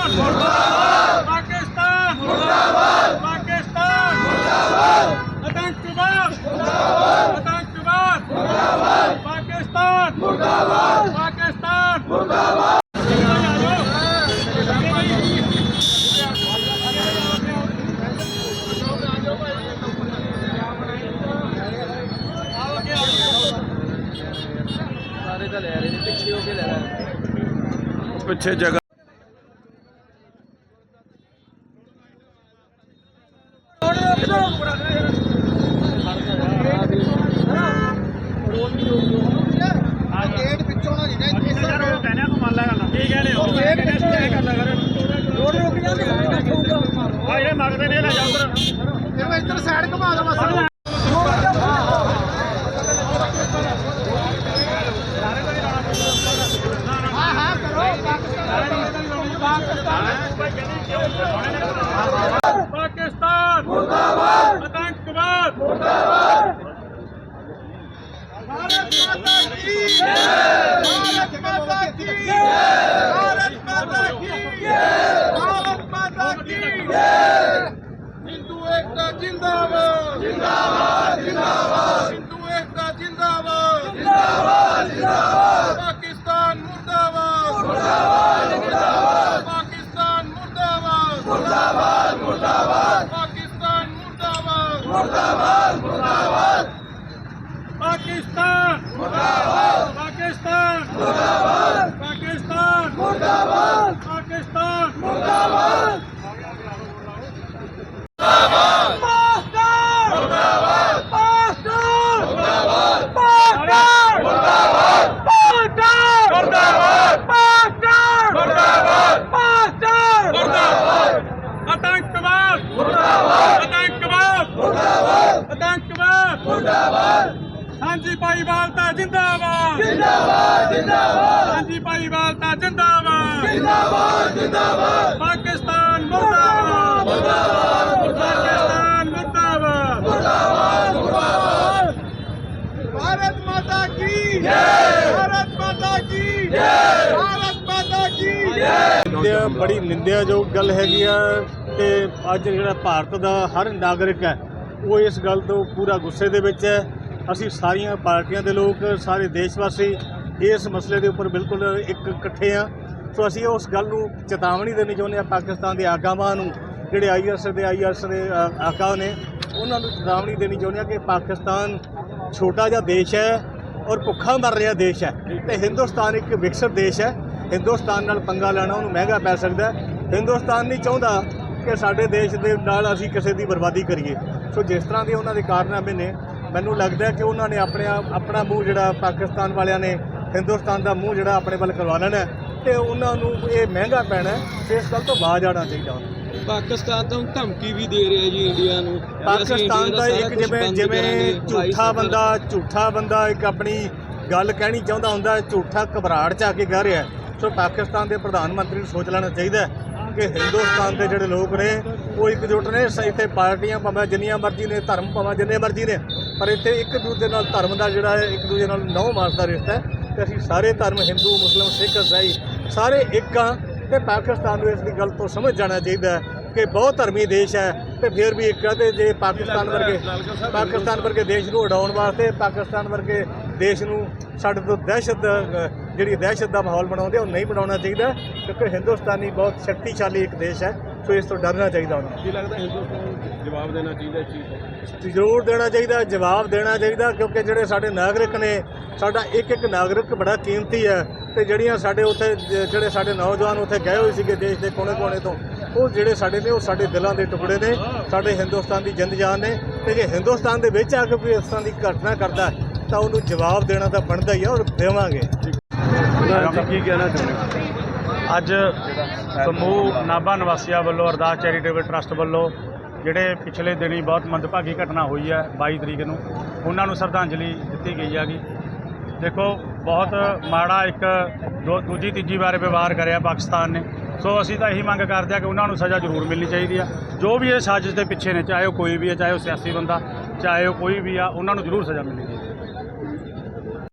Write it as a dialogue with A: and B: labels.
A: ਪਾਕਿਸਤਾਨ ਮੁਰਦਾਬਾਦ! ਪਾਕਿਸਤਾਨ ਮੁਰਦਾਬਾਦ! ਪਾਕਿਸਤਾਨ ਮੁਰਦਾਬਾਦ! ਆਤੰਕਵਾਦ ਮੁਰਦਾਬਾਦ! ਆਤੰਕਵਾਦ! ਮੁਰਦਾਬਾਦ! ਪਾਕਿਸਤਾਨ ਮੁਰਦਾਬਾਦ! ਪਾਕਿਸਤਾਨ ਮੁਰਦਾਬਾਦ!
B: ਸਾਰੇ ਤਾਂ ਲੈ ਰਹੇ ਨੇ ਪਿੱਛੇ ਹੋ ਕੇ ਲੈ ਰਹੇ
C: ਪਿੱਛੇ ਜਗ੍ਹਾ
B: ਗੇਟ ਪਿੱਛੋਂ ਨਾ ਜਿਹਨੇ ਇਸ
A: ਕਹਿੰਦੇ ਕੋ ਮੰਨ ਲੈ ਗੱਲ ਕੀ ਕਹਿ ਰਹੇ ਹੋ
B: ਗੇਟ ਪਿੱਛੋਂ
A: ਇਹ ਕਰਦਾ ਕਰ
B: ਰੋਡ ਰੁਕ ਜਾਂਦੇ
A: ਮੰਗਦੇ ਨੇ ਲੈ ਜਾ ਉਧਰ।
B: ਫਿਰ ਇੱਧਰ ਸਾਈਡ ਘੁਮਾ ਦੋ ਕਰੋ।
A: ਪਾਕਿਸਤਾਨ। ਮੁਰਦਾਬਾਦ। ਆਤੰਕਵਾਦ ਮੁਰਦਾਬਾਦ
B: ਭਾਰਤ ਮਾਤਾ ਕੀ ਜੈ ਭਾਰਤ ਮਾਤਾ ਕੀ ਜੈ ਭਾਰਤ ਮਾਤਾ ਕੀ ਜੈ ਭਾਰਤ ਮਾਤਾ ਕੀ ਜੈ ਹਿੰਦੂ ਏਕਤਾ ਜਿੰਦਾਬਾਦ ਜਿੰਦਾਬਾਦ ਜਿੰਦਾਬਾਦ ਹਿੰਦੂ ਏਕਤਾ ਜਿੰਦਾਬਾਦ ਜਿੰਦਾਬਾਦ ਜਿੰਦਾਬਾਦ ਪਾਕਿਸਤਾਨ ਮੁਰਦਾਬਾਦ ਮੁਰਦਾਬਾਦ ਮੁਰਦਾਬਾਦ ਪਾਕਿਸਤਾਨ ਮੁਰਦਾਬਾਦ ਮੁਰਦਾਬਾਦ ਮੁਰਦਾਬਾਦ ਪਾਕਿਸਤਾਨ ਮੁਰਦਾਬਾਦ
A: ਪਾਕਿਸਤਾਨ ਮੁਰਦਾਬਾਦ ਪਾਕਿਸਤਾਨ ਮੁਰਦਾਬਾਦ ਪਾਕਿਸਤਾਨ ਮੁਰਦਾਬਾਦ ਪਾਕਿਸਤਾਨ ਮੁਰਦਾਬਾਦ ਮੁਰਦਾਬਾਦ ਪਾਕਿਸਤਾਨ ਮੁਰਦਾਬਾਦ ਪਾਕਿਸਤਾਨ ਮੁਰਦਾਬਾਦ ਪਾਕਿਸਤਾਨ ਮੁਰਦਾਬਾਦ ਪਾਕਿਸਤਾਨ ਮੁਰਦਾਬਾਦ ਆਤੰਕਵਾਦ ਮੁਰਦਾਬਾਦ ਆਤੰਕਵਾਦ ਮੁਰਦਾਬਾਦ ਆਤੰਕਵਾਦ ਮੁਰਦਾਬਾਦ ਹਾਂਜੀ ਭਾਈਵਾਲ ਤਾਂ ਜਿੰਦਾਬਾਦ। ਜਿੰਦਾਬਾਦ ਜਿੰਦਾਬਾਦ। ਹਾਂਜੀ ਭਾਈਵਾਲ ਤਾਂ ਜਿੰਦਾਬਾਦ। ਜਿੰਦਾਬਾਦ ਜਿੰਦਾਬਾਦ। ਪਾਕਿਸਤਾਨ ਮੁਰਦਾਬਾਦ। ਪਾਕਿਸਤਾਨ ਮੁਰਦਾਬਾਦ। ਮੁਰਦਾਬਾਦ। ਮੁਰਦਾਬਾਦ
B: ਭਾਰਤ ਮਾਤਾ ਕੀ ਜੈ ਭਾਰਤ ਮਾਤਾ ਕੀ ਜੈ ਭਾਰਤ ਮਾਤਾ ਕੀ
D: ਜੈ ਬੜੀ ਨਿੰਦਿਆਯੋਗ ਗੱਲ ਹੈਗੀ ਆ ਤੇ ਅੱਜ ਜਿਹੜਾ ਭਾਰਤ ਦਾ ਹਰ ਨਾਗਰਿਕ ਹੈ ਉਹ ਇਸ ਗੱਲ ਤੋਂ ਪੂਰਾ ਗੁੱਸੇ ਦੇ ਵਿੱਚ ਹੈ ਅਸੀਂ ਸਾਰੀਆਂ ਪਾਰਟੀਆਂ ਦੇ ਲੋਕ ਸਾਰੇ ਦੇਸ਼ ਵਾਸੀ ਇਸ ਮਸਲੇ ਦੇ ਉੱਪਰ ਬਿਲਕੁਲ ਇੱਕ ਇਕੱਠੇ ਆ ਸੋ ਅਸੀਂ ਉਸ ਗੱਲ ਨੂੰ ਚੇਤਾਵਨੀ ਦੇਣੀ ਚਾਹੁੰਦੇ ਆ ਪਾਕਿਸਤਾਨ ਦੇ ਆਗਾਵਾਂ ਨੂੰ ਜਿਹੜੇ ਆਈਐਸ ਦੇ ਆਈਐਸ ਦੇ ਅ, ਆਕਾ ਨੇ ਉਹਨਾਂ ਨੂੰ ਚੇਤਾਵਨੀ ਦੇਣੀ ਚਾਹੁੰਦੇ ਆ ਕਿ ਪਾਕਿਸਤਾਨ ਛੋਟਾ ਜਿਹਾ ਦੇਸ਼ ਹੈ ਔਰ ਭੁੱਖਾ ਮਰ ਰਿਹਾ ਦੇਸ਼ ਹੈ। ਤੇ ਹਿੰਦੁਸਤਾਨ ਇੱਕ ਵਿਕਸਿਤ ਦੇਸ਼ ਹੈ। ਹਿੰਦੁਸਤਾਨ ਨਾਲ ਪੰਗਾ ਲੈਣਾ ਉਹਨੂੰ ਮਹਿੰਗਾ ਪੈ ਸਕਦਾ ਹਿੰਦੁਸਤਾਨ ਨਹੀਂ ਚਾਹੁੰਦਾ ਕਿ ਸਾਡੇ ਦੇਸ਼ ਦੇ ਨਾਲ ਅਸੀਂ ਕਿਸੇ ਦੀ ਬਰਬਾਦੀ ਕਰੀਏ। ਸੋ ਜਿਸ ਤਰ੍ਹਾਂ ਦੇ ਉਹਨਾਂ ਦੇ ਕਾਰਨਾਮੇ ਨੇ ਮੈਨੂੰ ਲੱਗਦਾ ਕਿ ਉਹਨਾਂ ਨੇ ਆਪਣੇ ਆਪ- ਆਪਣਾ ਮੂੰਹ ਜਿਹੜਾ ਪਾਕਿਸਤਾਨ ਵਾਲਿਆਂ ਨੇ ਹਿੰਦੁਸਤਾਨ ਦਾ ਮੂੰਹ ਜਿਹੜਾ ਆਪਣੇ ਵੱਲ ਕਰਵਾ ਲੈਣਾ ਤੇ ਉਹਨਾਂ ਨੂੰ ਇਹ ਮਹਿੰਗਾ ਪੈਣਾ ਤੇ ਇਸ ਗੱਲ ਤੋਂ ਬਾਜ ਆਉਣਾ ਚਾਹੀਦਾ।
E: ਪਾਕਿਸਤਾਨ ਤਾਂ ਧਮਕੀ ਵੀ ਦੇ ਰਿਹਾ ਜੀ ਇੰਡੀਆ ਨੂੰ
D: ਪਾਕਿਸਤਾਨ ਦਾ ਇੱਕ ਜਿਵੇਂ ਜਿਵੇਂ ਝੂਠਾ। ਬੰਦਾ ਝੂਠਾ ਬੰਦਾ ਇੱਕ ਆਪਣੀ ਗੱਲ ਕਹਿਣੀ ਚਾਹੁੰਦਾ ਹੁੰਦਾ ਝੂਠਾ ਘਬਰਾਹਟ ਚ ਆ ਕੇ ਕਹਿ ਰਿਹਾ। ਸੋ ਪਾਕਿਸਤਾਨ ਦੇ ਪ੍ਰਧਾਨ ਮੰਤਰੀ ਨੂੰ ਸੋਚ ਲੈਣਾ ਚਾਹੀਦਾ ਕਿ ਹਿੰਦੁਸਤਾਨ ਦੇ ਜਿਹੜੇ ਲੋਕ ਨੇ ਉਹ ਇਕਜੁੱਟ ਨੇ ਇੱਥੇ ਪਾਰਟੀਆਂ ਭਾਵੇਂ ਜਿੰਨੀਆਂ ਮਰਜ਼ੀ ਨੇ ਧਰਮ ਭਾਵੇਂ ਜਿੰਨੇ ਮਰਜ਼ੀ ਨੇ ਪਰ ਇੱਥੇ ਇੱਕ ਦੂਜੇ ਨਾਲ ਧਰਮ ਦਾ ਜਿਹੜਾ ਹੈ ਇੱਕ ਦੂਜੇ ਨਾਲ ਨੌ ਮਾਸ ਦਾ ਰਿਸ਼ਤਾ ਹੈ ਤੇ ਅਸੀਂ ਸਾਰੇ ਧਰਮ ਹਿੰਦੂ ਮੁਸਲਮ ਸਿੱਖ ਇਸਾਈ ਸਾਰੇ ਇੱਕ ਆ ਤੇ ਪਾਕਿਸਤਾਨ ਨੂੰ ਇਸ ਦੀ ਗੱਲ ਤੋਂ ਸਮਝ ਜਾਣਾ ਚਾਹੀਦਾ ਹੈ ਕਿ ਬਹੁਤ ਧਰਮੀ ਦੇਸ਼ ਹੈ ਤੇ ਫਿਰ ਵੀ ਇੱਕ ਆ ਤੇ ਜੇ ਪਾਕਿਸਤਾਨ ਵਰਗੇ ਪਾਕਿਸਤਾਨ ਵਰਗੇ ਦੇਸ਼ ਨੂੰ ਉਡਾਉਣ ਵਾਸਤੇ ਪਾਕਿਸਤਾਨ ਵਰਗੇ ਦੇਸ਼ ਨੂੰ ਸਾਡੇ ਤੋਂ ਦਹਿਸ਼ਤ ਜਿਹੜੀ ਦਹਿਸ਼ਤ ਦਾ ਮਾਹੌਲ ਬਣਾਉਂਦੇ ਉਹ ਨਹੀਂ ਬਣਾਉਣਾ ਚਾਹੀਦਾ ਕਿਉਂਕਿ ਹਿੰਦੁਸਤਾਨੀ ਬਹੁਤ ਸ਼ਕਤੀਸ਼ਾਲੀ ਇੱਕ ਦੇਸ਼ ਹੈ ਸੋ ਇਸ ਤੋਂ ਡਰਨਾ ਚਾਹੀਦਾ ਉਹਨਾਂ ਨੂੰ।
C: ਕੀ ਲੱਗਦਾ ਹਿੰਦੁਸਤਾਨ ਨੂੰ ਜਵਾਬ ਦੇਣਾ ਚਾਹੀਦਾ ਇਸ ਚੀਜ਼
D: ਜ਼ਰੂਰ ਦੇਣਾ ਚਾਹੀਦਾ ਜਵਾਬ ਦੇਣਾ ਚਾਹੀਦਾ ਕਿਉਂਕਿ ਜਿਹੜੇ ਸਾਡੇ ਨਾਗਰਿਕ ਨੇ ਸਾਡਾ ਇੱਕ ਇੱਕ ਨਾਗਰਿਕ ਬੜਾ ਕੀਮਤੀ ਹੈ ਤੇ ਜਿਹੜੀਆਂ ਸਾਡੇ ਉੱਥੇ ਜਿਹੜੇ ਸਾਡੇ ਨੌਜਵਾਨ ਉੱਥੇ ਗਏ ਹੋਏ ਸੀਗੇ ਦੇਸ਼ ਦੇ ਕੋਨੇ-ਕੋਨੇ ਤੋਂ ਉਹ ਜਿਹੜੇ ਸਾਡੇ ਨੇ ਉਹ ਸਾਡੇ ਦਿਲਾਂ ਦੇ ਟੁਕੜੇ ਨੇ ਸਾਡੇ ਹਿੰਦੁਸਤਾਨ ਦੀ ਜਿੰਦ ਜਾਨ ਨੇ ਤੇ ਜੇ ਹਿੰਦੁਸਤਾਨ ਦੇ ਵਿੱਚ ਆ ਕੇ ਕੋਈ ਇਸ ਤਰ੍ਹਾਂ ਦੀ ਘਟਨਾ ਕਰਦਾ ਤਾਂ ਉਹਨੂੰ ਜਵਾਬ ਦੇਣਾ ਤਾਂ ਬਣਦਾ ਹੀ ਹੈ ਔਰ ਦੇਵਾਂਗੇ।
C: ਕੀ ਕਹਿਣਾ ਚਾਹੁੰਦੇ
A: ਅੱਜ ਸਮੂਹ ਨਾਭਾ ਨਿਵਾਸੀਆਂ ਵੱਲੋਂ, ਅਰਦਾਸ ਚੈਰੀਟੇਬਲ ਟਰਸਟ ਵੱਲੋਂ, ਜਿਹੜੇ ਪਿਛਲੇ ਦਿਨੀ ਬਹੁਤ ਮੰਦਭਾਗੀ ਘਟਨਾ ਹੋਈ ਹੈ 22 ਤਰੀਕ ਨੂੰ, ਉਹਨਾਂ ਨੂੰ ਸ਼ਰਧਾਂਜਲੀ ਦਿੱਤੀ ਗਈ ਹੈਗੀ। ਦੇਖੋ, ਬਹੁਤ ਮਾੜਾ ਇੱਕ ਦੋ, ਦੂਜੀ, ਤੀਜੀ ਵਾਰ ਵਿਵਹਾਰ ਕਰਿਆ ਪਾਕਿਸਤਾਨ ਨੇ। ਸੋ ਅਸੀਂ ਤਾਂ ਇਹੀ ਮੰਗ ਕਰਦੇ ਹਾਂ ਕਿ ਉਹਨਾਂ ਨੂੰ ਸਜ਼ਾ ਜ਼ਰੂਰ ਮਿਲਣੀ ਚਾਹੀਦੀ ਆ। ਜੋ ਵੀ ਇਹ ਸਾਜ਼ਿਸ਼ ਦੇ ਪਿੱਛੇ ਨੇ, ਚਾਹੇ ਉਹ ਕੋਈ ਵੀ ਹੈ, ਚਾਹੇ ਉਹ ਸਿਆਸੀ ਬੰਦਾ, ਚਾਹੇ ਉਹ ਕੋਈ ਵੀ ਆ, ਉਹਨਾਂ ਨੂੰ ਜ਼ਰੂਰ ਸਜ਼ਾ ਮਿਲਣੀ